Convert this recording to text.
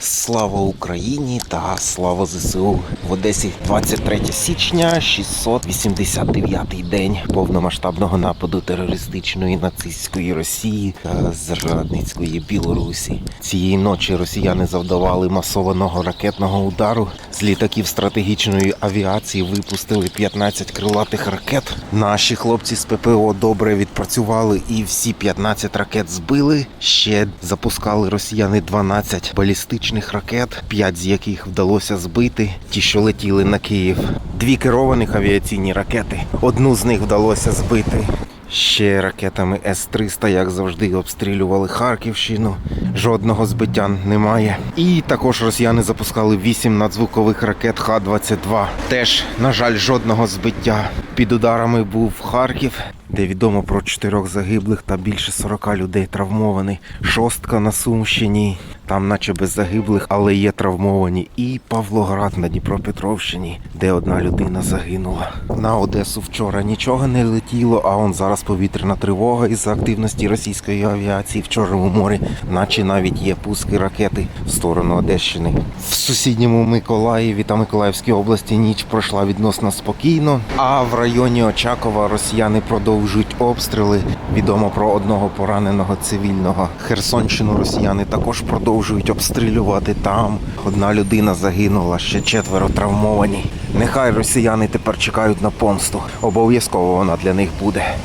Слава Україні та слава ЗСУ в Одесі 23 січня, 689-й день повномасштабного нападу терористичної нацистської Росії та зрадницької Білорусі. Цієї ночі росіяни завдавали масованого ракетного удару. З літаків стратегічної авіації випустили 15 крилатих ракет. Наші хлопці з ППО добре відпрацювали і всі 15 ракет збили. Ще запускали росіяни 12 балістичних ракет, 5 з яких вдалося збити. Ті, що летіли на Київ. Дві керованих авіаційні ракети. Одну з них вдалося збити. Ще ракетами С-300, як завжди, обстрілювали Харківщину. Жодного збиття немає. І також росіяни запускали 8 надзвукових ракет Х-22. Теж, на жаль, жодного збиття. Під ударами був Харків, де відомо про чотирьох загиблих та більше 40 людей травмовані. Шостка на Сумщині, там наче без загиблих, але є травмовані. І Павлоград на Дніпропетровщині, де одна людина загинула. На Одесу вчора нічого не летіло, а он зараз повітряна тривога із-за активності російської авіації в Чорному морі, наче навіть є пуски ракети в сторону Одещини. В сусідньому Миколаєві та Миколаївській області ніч пройшла відносно спокійно. А в районі Очакова росіяни продовжують обстріли. Відомо про одного пораненого цивільного. Херсонщину росіяни також продовжують обстрілювати. Там одна людина загинула, ще четверо травмовані. Нехай росіяни тепер чекають на помсту. Обов'язково вона для них буде.